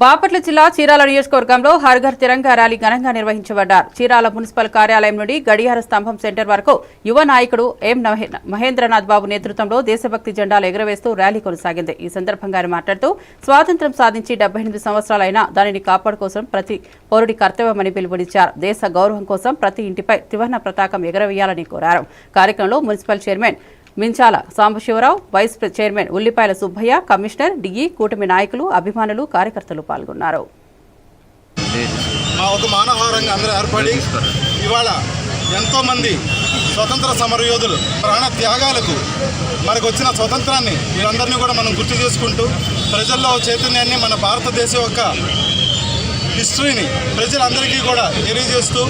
బాపట్ల జిల్లా చీరాల నియోజకవర్గంలో హర్ఘర్ తిరంగా ర్యాలీ ఘనంగా నిర్వహించబడ్డారు. చీరాల మున్సిపల్ కార్యాలయం నుండి గడియార స్తంభం సెంటర్ వరకు యువ నాయకుడు ఎం మహేంద్రనాథ్ బాబు నేతృత్వంలో దేశభక్తి జెండాలు ఎగురవేస్తూ ర్యాలీ కొనసాగింది. ఈ సందర్భంగా ఆయన మాట్లాడుతూ స్వాతంత్ర్యం సాధించి డెబ్బై ఎనిమిది సంవత్సరాలైనా దానిని కాపాడుకోసం ప్రతి పౌరుడి కర్తవ్యమని పిలుపునిచ్చారు. దేశ గౌరవం కోసం ప్రతి ఇంటిపై త్రివర్ణ పతాకం ఎగరవేయాలని కోరారు. కార్యక్రమంలో municipal chairman Minchala Sambasivarao vice chairman Ullipayala Subbaiah commissioner DE కూటమి నాయకులు అభిమానులు కార్యకర్తలు పాల్గొన్నారు. మా ఒక మానవారంగా అందరూ ఏర్పడి ఇవాళ ఎంతోమంది స్వతంత్ర సమరయోధులు ప్రాణ త్యాగాలకు మనకు వచ్చిన స్వతంత్రాన్ని వీరందరినీ కూడా మనం గుర్తు చేసుకుంటూ ప్రజల్లో చైతన్యాన్ని మన భారతదేశం యొక్క హిస్టరీని ప్రజలందరికీ కూడా తెలియజేస్తూ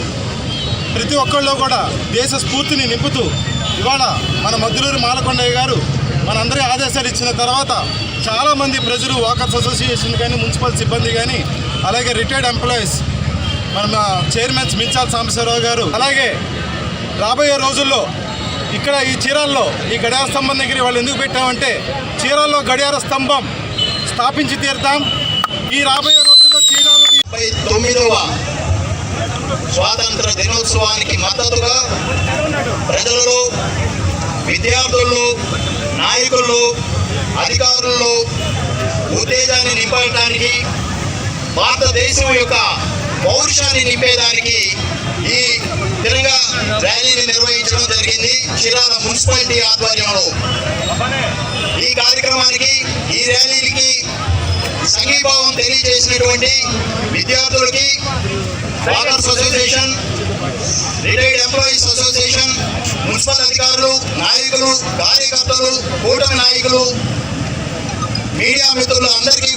ప్రతి ఒక్కళ్ళు కూడా దేశ స్ఫూర్తిని నింపుతూ ఇవాళ మన మద్దులూరు మాలకొండయ్య గారు మనందరి ఆదేశాలు ఇచ్చిన తర్వాత చాలామంది ప్రజలు వాకర్స్ అసోసియేషన్ కానీ మున్సిపల్ సిబ్బంది కానీ అలాగే రిటైర్డ్ ఎంప్లాయీస్ మన చైర్మన్ మించాల్ సాంబశివరావు గారు అలాగే రాబోయే రోజుల్లో ఇక్కడ ఈ చీరాల్లో ఈ గడియార స్తంభం దగ్గర వాళ్ళు ఎందుకు పెట్టామంటే చీరాల్లో గడియార స్తంభం స్థాపించి తీరుతాం. ఈ రాబోయే రోజుల్లో చీరాలు తొమ్మిదవ స్వాతంత్ర దినోత్సవానికి మద్దతుగా విద్యార్థుల్లో నాయకుల్లో అధికారుల్లో ఉత్తేజాన్ని నింపడానికి భారతదేశం యొక్క పౌరుషాన్ని నింపేదానికి ఈ తిరంగా ర్యాలీని నిర్వహించడం జరిగింది. చీరాల మున్సిపాలిటీ ఆధ్వర్యంలో. ఈ కార్యక్రమానికి ఈ ర్యాలీకి సంఘీభావం తెలియజేసినటువంటి విద్యార్థులకి fathers association retired employees association municipal అధికారులు నాయకులు కార్యకర్తలు కూటమి నాయకులు మీడియా మిత్రులు అందరికీ